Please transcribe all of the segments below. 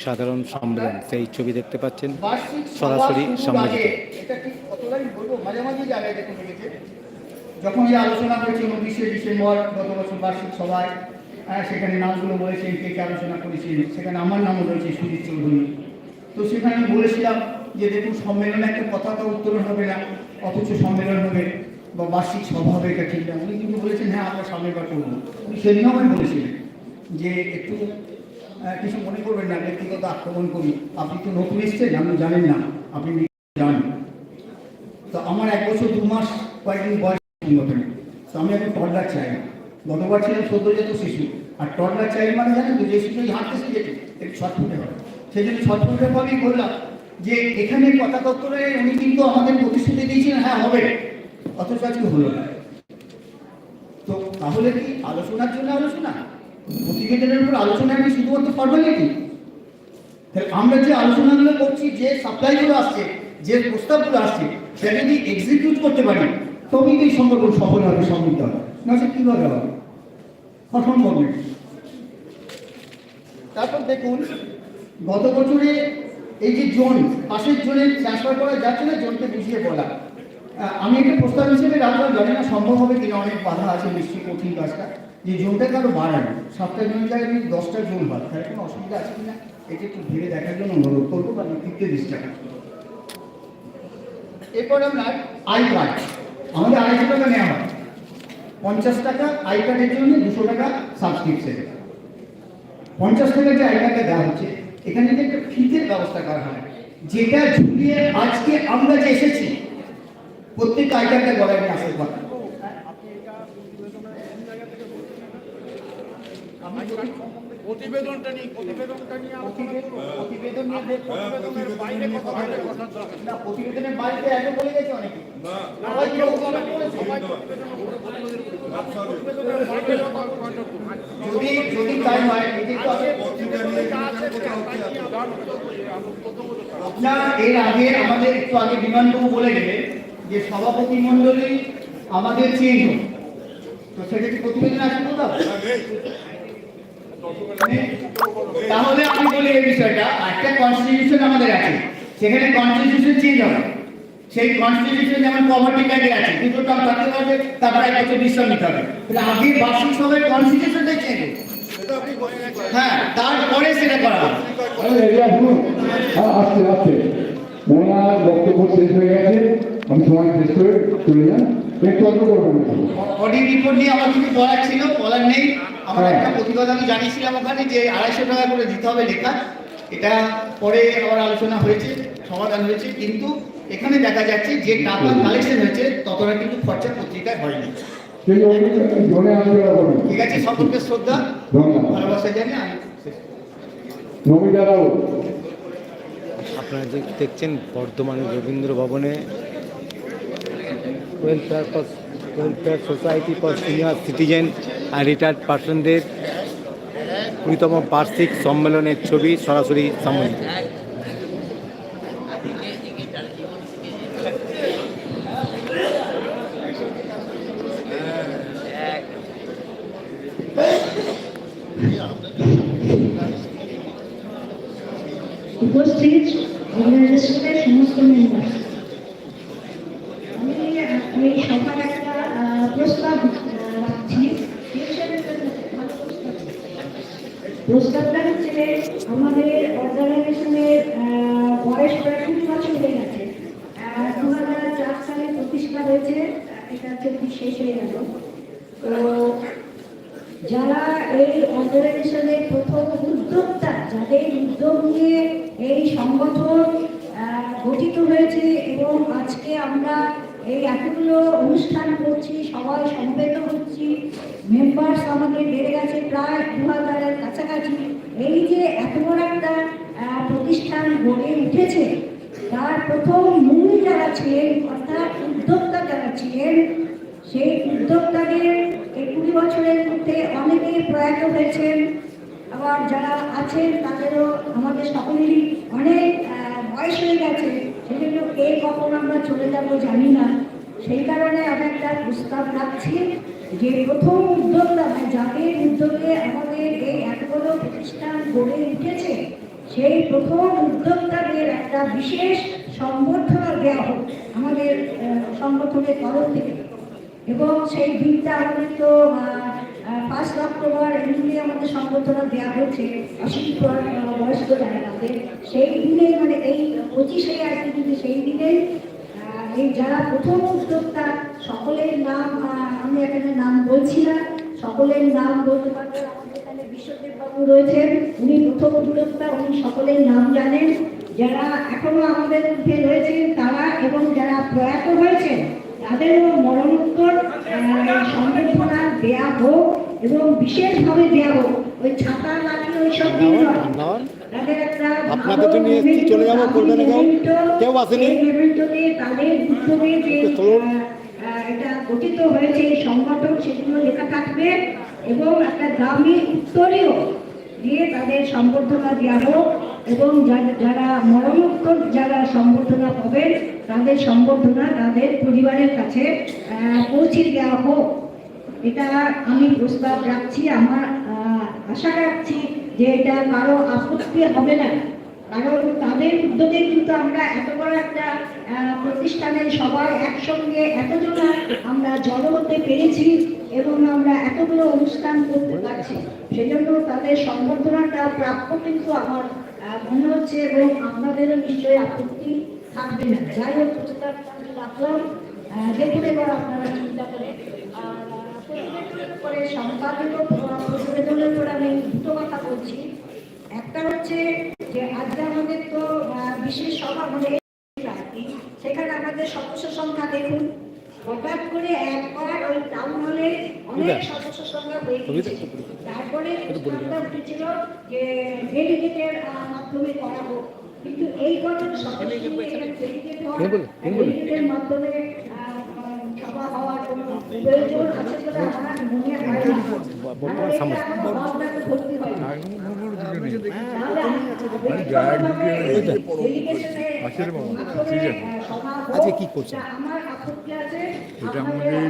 সাধারণ সম্মেলন সেই ছবি দেখতে পাচ্ছেন সরাসরি লেগেছে যখন এই আলোচনা হয়েছে উনত্রিশে ডিসেম্বর গত বছর বার্ষিক সভায় আহ, সেখানে নামগুলো বলেছেন কে কে আলোচনা করেছেন। সেখানে আমার নামও রয়েছে সুজিত চৌধুরী। তো সেখানে আমি বলেছিলাম যে দেখুন সম্মেলনে একটা পতাকা উত্তোলন হবে না অথচ সম্মেলন হবে বা বার্ষিক সভা হবে এটা ঠিক না। উনি কিন্তু বলেছেন হ্যাঁ আমরা সামনের বার করব। উনি সেদিনও আমি বলেছিলেন যে একটু কিছু মনে করবেন না, ব্যক্তিগত আক্রমণ করি। আপনি তো নতুন এসছেন আপনি জানেন না, আপনি জানেন। তো আমার এক বছর, দু মাস, কয়েকদিন বয়স সংগঠনে তো আমি এখন টডলার চাই না গতবার ছিলাম সদ্যজাত শিশু। আর টডলার চাই মানে জানেন তো, যে শিশু হাঁটতে শিখেছে, একটু ছটফুটে হয় সেই জন্য ছটফুটে ভাবেই বললাম যে, এখানে কথা দপ্তরে উনি কিন্তু আমাদের প্রতিশ্রুতি দিয়েছিলেন হ্যাঁ হবে। অথচ আজকে হলো না। তো তাহলে কি আলোচনার জন্য আলোচনা? প্রতিবেদনের উপর আলোচনা কি শুধুমাত্র ফর্মালিটি তাহলে আমরা যে আলোচনাগুলো করছি, যে সাপ্লাইগুলো আসছে, যে প্রস্তাবগুলো আসছে, সেটা যদি এক্সিকিউট করতে পারি? তবেই এই সংগঠন সফল হবে, সমৃদ্ধ হবে। না সে কীভাবে হবে? অসম্ভব নেই তারপর দেখুন, গত বছরে এই যে জোন, পাশের জোনে ট্রান্সফার করা যাচ্ছে না, জোনকে বুঝিয়ে বলা। আমি একটা প্রস্তাব হিসেবে রাখলাম, জানি না সম্ভব হবে কিনা, অনেক বাধা আছে, নিশ্চয়ই কঠিন কাজটা। যে জোনটাকে আরও বাড়ানো? সাতটা জোন জায়গায় যদি দশটা জোন হয় তাহলে কোনো অসুবিধা আছে কিনা? এটা একটু ভেবে দেখার জন্য অনুরোধ করব, কারণ ফিফটি টাকা। এরপর আমরা আই কার্ড। আমাদের আড়াইশো টাকা নেওয়া হয়। পঞ্চাশ টাকা আই কার্ডের জন্য দুশো টাকা সাবস্ক্রিপশন। পঞ্চাশ টাকা যে আই কার্ডটা দেওয়া হচ্ছে, এখানে যে একটা ফিতের ব্যবস্থা করা হয়। যেটা ঝুলিয়ে আজকে আমরা যে এসেছি প্রত্যেক আই কার্ডটা গলায় নিয়ে আসার কথা প্রতিবেদনটা নিয়ে প্রতিবেদনটা নিয়ে প্রতিবেদন নিয়ে প্রতিবেদনের বাইরে কথা বলে কথা না প্রতিবেদনের বাইরে আগে বলে গেছে অনেকে। না। সবাই কেউ বলে সবাই প্রতিবেদনের উপরে কথা বলে। প্রতিবেদনের বাইরে কথা বলাটা তো না। যদি যদি তাই হয় এটি তো আগে-। আপনার এর আগে আমাদের একটু আগে বিমানবাবু বলে গেলে যে সভাপতি মন্ডলী আমাদের চিহ্ন তো সেটা কি প্রতিবেদন আছে কোথাও? তাহলে আমি বলি এই বিষয়টা একটা কনস্টিটিউশন আমাদের আছে। সেখানে কনস্টিটিউশন চেঞ্জ হবে। সেই কনস্টিটিউশন যেমন পভার্টি ব্যাগে আছে দুটো টার্ম থাকতে পারবে তারপরে এক বছর বিশ্রাম নিতে হবে। তাহলে আগে বার্ষিক সভায় কনস্টিটিউশনটাই চেঞ্জ হ্যাঁ তারপরে সেটা করা হ্যাঁ আসছে আসছে। ওনার বক্তব্য শেষ হয়ে গেছে। আমি সময় শেষ করে চলে যান। একটু অল্প করবেন অডিট রিপোর্ট নিয়ে আমার কিছু বলার ছিল বলার নেই। আমার একটা প্রতিবাদ আমি জানিয়েছিলাম ওখানে যে আড়াইশো টাকা করে দিতে হবে লেখা। এটা পরে আবার আলোচনা হয়েছে সমাধান হয়েছে কিন্তু এখানে দেখা যাচ্ছে যে টাকা কালেকশন হয়েছে ততটা কিন্তু খরচা পত্রিকায় হয়নি। জনে ঠিক আছে সকলকে শ্রদ্ধা ভালোবাসা জানিয়ে আমি আপনারা যে দেখছেন বর্ধমানের রবীন্দ্র ভবনে welfare welfare society for senior citizen R retired পার্সনদের কুড়িতম বার্ষিক সম্মেলনের ছবি সরাসরি সম্মেলন উপস্থিত অর্গানাইজেশনের সমস্ত মেম্বার আমি আহ, এই সভার একটা আহ, প্রস্তাব আহ, রাখছি ভালো প্রস্তাব। প্রস্তাবটা হচ্ছে আমাদের অর্গানাইজেশনের আহ, বয়স প্রায় কুড়ি বছর হয়ে গেছে দু হাজার চার সালে প্রতিষ্ঠা হয়েছে আহ, এটা হয়ে গেল। তো যারা এই অর্গানাইজেশনের প্রথম উদ্যোক্তা, যাদের উদ্যোগ নিয়ে এই সংগঠন গঠিত হয়েছে এবং আজকে আমরা এই এতগুলো অনুষ্ঠান করছি, সবাই সমবেত হচ্ছি মেম্বার্স আমাদের বেড়ে গেছে প্রায় দু হাজারের কাছাকাছি। এই যে এত বড় একটা প্রতিষ্ঠান গড়ে উঠেছে, তার প্রথম মূল যারা ছিলেন, অর্থাৎ উদ্যোক্তা যারা ছিলেন সেই উদ্যোক্তাদের এই কুড়ি বছরের মধ্যে অনেকেই প্রয়াত হয়েছেন। আবার যারা আছেন, তাদেরও আমাদের সকলেরই অনেক বয়স হয়ে গেছে। সেজন্য কে কখন আমরা চলে যাব জানি না। সেই কারণে আমি একটা প্রস্তাব রাখছি যে প্রথম উদ্যোক্তা যাদের উদ্যোগে আমাদের এই এত বড় প্রতিষ্ঠান গড়ে উঠেছে, সেই প্রথম উদ্যোক্তাদের একটা বিশেষ সম্বর্ধনা দেওয়া হোক আমাদের সংগঠনের তরফ থেকে। এবং সেই দিনটা আমাদের তো ফার্স্ট অক্টোবর এমনি আমাদের সংবর্ধনা দেওয়া হয়েছে। অশীতি বয়স্ক জায়গাতে। সেই দিনে মানে এই পঁচিশে আর কি কিন্তু সেই দিনে এই যারা প্রথম উদ্যোক্তা, সকলের নাম আমি এখানে নাম বলছি না, সকলের নাম বলতে পারবেন আমাদের এখানে বিশ্বদেব বাবু রয়েছেন। উনি প্রথম উদ্যোক্তা, উনি সকলের নাম জানেন। যারা এখনও আমাদের মধ্যে রয়েছেন তারা এবং যারা প্রয়াত হয়েছেন তাদেরও মরণোত্তর সম্বর্ধনা দেয়া হোক এবং বিশেষভাবে দেয়া হোক ওই ছাতা লাঠি ওই সব তাদের একটা আপনাদের জন্য এসেছি, চলে যাব, করবে না কেউ? কেউ আসেনি? তাদের উদ্যোগে যে একটু চলুন। আহ, আহ, এটা গঠিত হয়েছে এই সংগঠন সেগুলো লেখা থাকবে এবং একটা উত্তরীয় দিয়ে তাদের সম্বর্ধনা দেওয়া হোক এবং যারা মরণোত্তর যারা সম্বর্ধনা পাবেন তাদের সম্বর্ধনা তাদের পরিবারের কাছে পৌঁছে দেওয়া হোক। এটা আমি প্রস্তাব রাখছি আমার আশা রাখছি যে এটা কারও আপত্তি হবে না। কারণ তাদের উদ্যোগে কিন্তু আমরা এত বড় একটা আহ, প্রতিষ্ঠানের সবাই একসঙ্গে এতজন আমরা জড়ো হতে পেরেছি এবং আমরা এতগুলো অনুষ্ঠান করতে পারছি। সেজন্য তাদের সম্বর্ধনাটা প্রাপ্য কিন্তু আমার মনে হচ্ছে এবং আপনাদেরও নিশ্চয়ই আপত্তি থাকবে না। যাই হোক আমি রাখলাম। দেখুন এবার আপনারা চিন্তা করে উপরে সম্পাদক প্রতিবেদনের উপরে আমি দুটো কথা বলছি। একটা হচ্ছে যে আজকে আমাদের তো বিশেষ সভা মানে সেখানে আমাদের সদস্য সংখ্যা দেখুন। হঠাৎ করে একবার ওই টাউন হলে অনেক সদস্য সংখ্যা হয়ে গেছে তারপরে উঠেছিল যে ডেলিগেটের মাধ্যমে করা হোক কিন্তু এই হওয়া ডেলিগেটের মাধ্যমে আহ, আহ, সভা হওয়ার কোনো প্রয়োজন আছে বলে আমার মনে হয় না। ভাবনাতে ভর্তি হয় না। এটা আমাদের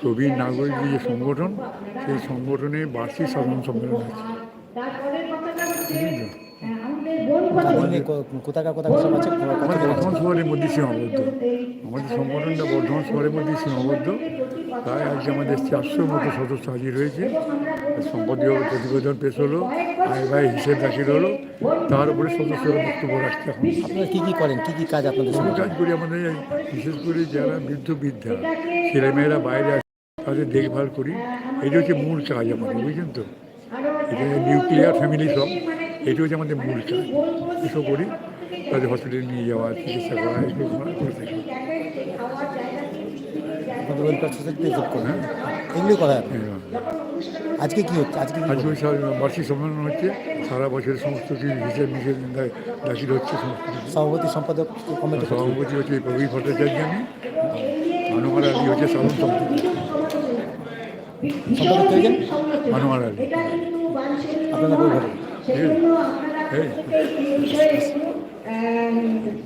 প্রবীণ নাগরিক যে সংগঠন সেই সংগঠনে বার্ষিক সাধারণ সম্মেলন আছে কোথাকার কোথাকার আছে আমাদের বর্ধমান শহরের মধ্যে সীমাবদ্ধ। আমাদের সংগঠনটা বর্ধমান শহরের মধ্যে সীমাবদ্ধ। তাই আজকে আমাদের চারশোর মতো সদস্য হাজির হয়েছে। সম্পদীয় প্রতিবেদন পেশ হলো আয় ব্যয় হিসেব দাখিল হলো। তার উপরে সদস্যরা বক্তব্য রাখছে এখন। আপনারা কী কী করেন? কী কী কাজ আপনাদের সঙ্গে কাজ করি আমাদের বিশেষ করে যারা বৃদ্ধ বৃদ্ধা ছেলেমেয়েরা বাইরে আসে তাদের দেখভাল করি। এটা হচ্ছে মূল কাজ আমাদের বুঝছেন তো? এটা নিউক্লিয়ার ফ্যামিলি সব এটা হচ্ছে আমাদের মূল কাজ। এসব করি। তাদের হসপিটালে নিয়ে যাওয়া চিকিৎসা করা এগুলো থাকি করেন এগুলি করা হয় আপনার। হ্যাঁ। আজকে কি হচ্ছে আজকে বার্ষিক সম্মেলন হচ্ছে সারা বছরের সমস্ত কিছু হিসেব নিষেধ দাখিল হচ্ছে সভাপতি সম্পাদক কমিটি সভাপতি হচ্ছে প্রবীর ভট্টাচার্য আমি আনোয়ার আলী হচ্ছে সাধারণ সম্পাদক সম্পাদক? আনোয়ার আলী এই। এই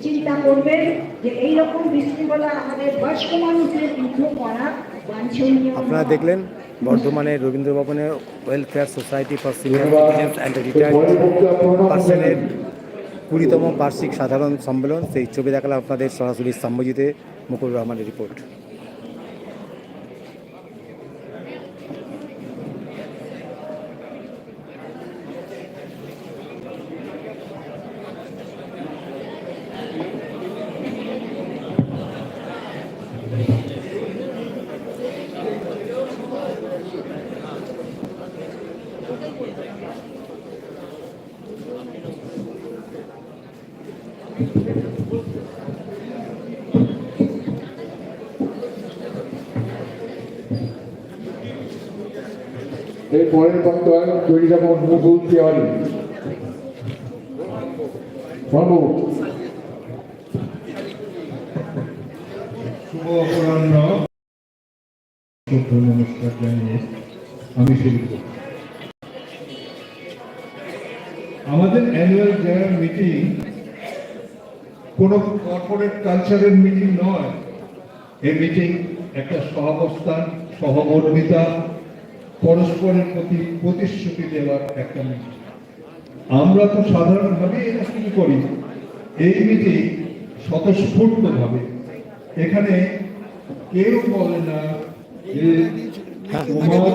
চিন্তা করবেন যে এইরকম বিশৃঙ্খলা আমাদের বয়স্ক মানুষদের কিন্তু করা বাঞ্ছনীয় আপনারা দেখলেন বর্ধমানে রবীন্দ্র ভবনে welfare society for senior citizens and retired পার্সনের কুড়িতম বার্ষিক সাধারণ সম্মেলন সেই ছবি দেখালাম আপনাদের সরাসরি সাম্যজিতে মুকুল রহমানের রিপোর্ট। এর পরের বক্তব্য তৈরি থাকুন মুকুল তিওয়ারি আমাদের অ্যানুয়াল জেনারেল মিটিং কোনো কর্পোরেট কালচারের মিটিং নয়। এই মিটিং একটা সহাবস্থান সহমর্মিতা পরস্পরের প্রতি প্রতিশ্রুতি দেওয়ার একটা মিটিং আমরা তো সাধারণভাবে এটা শুরু করি। এই মিটিং স্বতঃস্ফূর্তভাবে। এখানে কেউ বলে না যে তোমার